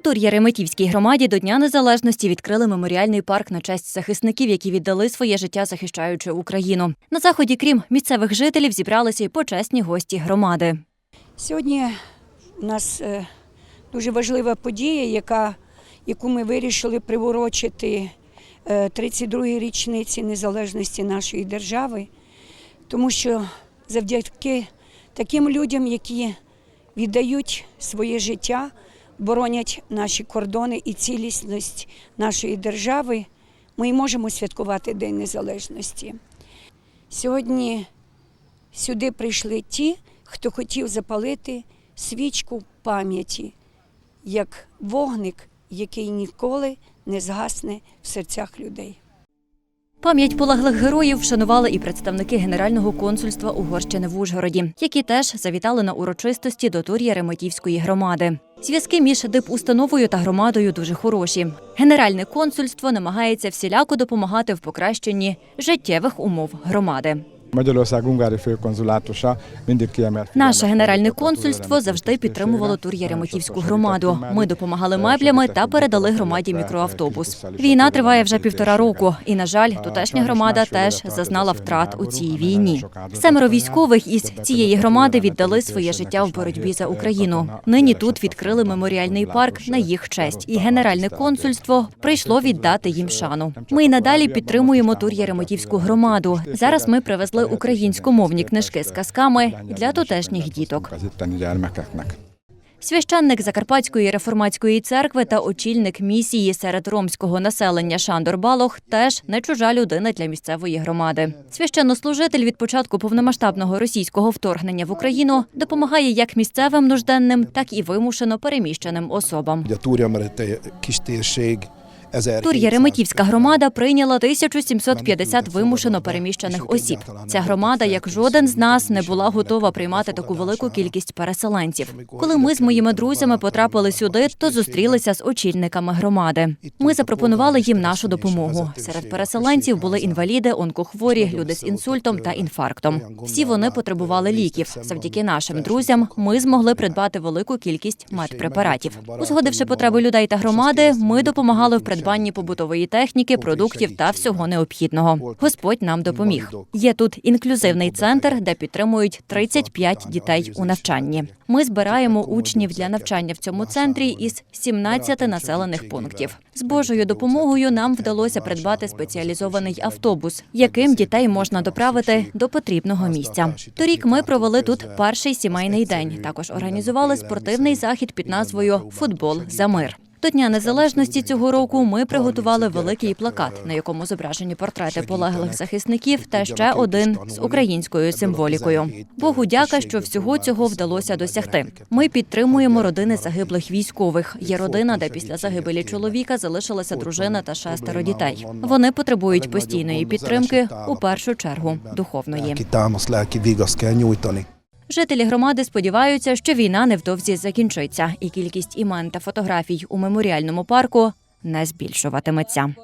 У Тур'єреметівській громаді до Дня Незалежності відкрили меморіальний парк на честь захисників, які віддали своє життя, захищаючи Україну. На заході, крім місцевих жителів, зібралися й почесні гості громади. Сьогодні у нас е, дуже важлива подія, яка, яку ми вирішили приурочити е, 32-й річниці незалежності нашої держави, тому що завдяки таким людям, які віддають своє життя, боронять наші кордони і цілісність нашої держави, ми й можемо святкувати День Незалежності. Сьогодні сюди прийшли ті, хто хотів запалити свічку пам'яті, як вогник, який ніколи не згасне в серцях людей. Пам'ять полеглих героїв вшанували і представники Генерального консульства Угорщини в Ужгороді, які теж завітали на урочистості до тур'я Реметівської громади. Зв'язки між дипустановою та громадою дуже хороші. Генеральне консульство намагається всіляко допомагати в покращенні життєвих умов громади. Magyarország ungári főkonzulátusa mindig kiemelt. Наше генеральне консульство завжди підтримувало. Тур'єреметівську Sokszor громаду. Ми допомагали меблями та передали громаді мікроавтобус. Війна триває вже півтора року, і на жаль, тутешня громада теж зазнала втрат у цій війні. Семеро військових із цієї громади віддали своє життя в боротьбі за Україну. Нині тут відкрили меморіальний парк на їх честь, і генеральне консульство прийшло віддати їм шану. Ми й надалі підтримуємо там Тур'єреметівську там громаду. Зараз ми привезли там українськомовні книжки з казками для тутешніх діток. Священник Закарпатської реформатської церкви та очільник місії серед ромського населення Шандор Балох теж не чужа людина для місцевої громади. Священнослужитель від початку повномасштабного російського вторгнення в Україну допомагає як місцевим нужденним, так і вимушено переміщеним особам. 1700 Тур-Єреметівська громада прийняла 1750 вимушено переміщених осіб. Ця громада, як жоден з нас, не була готова приймати таку велику кількість переселенців. Коли ми з моїми друзями потрапили сюди, то зустрілися з очільниками громади. Ми запропонували їм нашу допомогу. Серед переселенців були інваліди, онкохворі, люди з інсультом та інфарктом. Всі вони потребували ліків. Завдяки нашим друзям ми змогли придбати велику кількість медпрепаратів. Узгодивши потреби людей та громади, ми допомагали в придбанні побутової техніки, продуктів та всього необхідного. Господь нам допоміг. Є тут інклюзивний центр, де підтримують 35 дітей у навчанні. Ми збираємо учнів для навчання в цьому центрі із 17 населених пунктів. З Божою допомогою нам вдалося придбати спеціалізований автобус, яким дітей можна доправити до потрібного місця. Торік ми провели тут перший сімейний день. Також організували спортивний захід під назвою Футбол за мир. До Дня Незалежності цього року ми приготували великий плакат, на якому зображені портрети полеглих захисників та ще один з українською символікою. Богу дяка, що всього цього вдалося досягти. Ми підтримуємо родини загиблих військових. Є родина, де після загибелі чоловіка залишилася дружина та шестеро дітей. Вони потребують постійної підтримки, у першу чергу духовної. Жителі громади сподіваються, що війна невдовзі закінчиться, і кількість імен та фотографій у меморіальному парку не збільшуватиметься.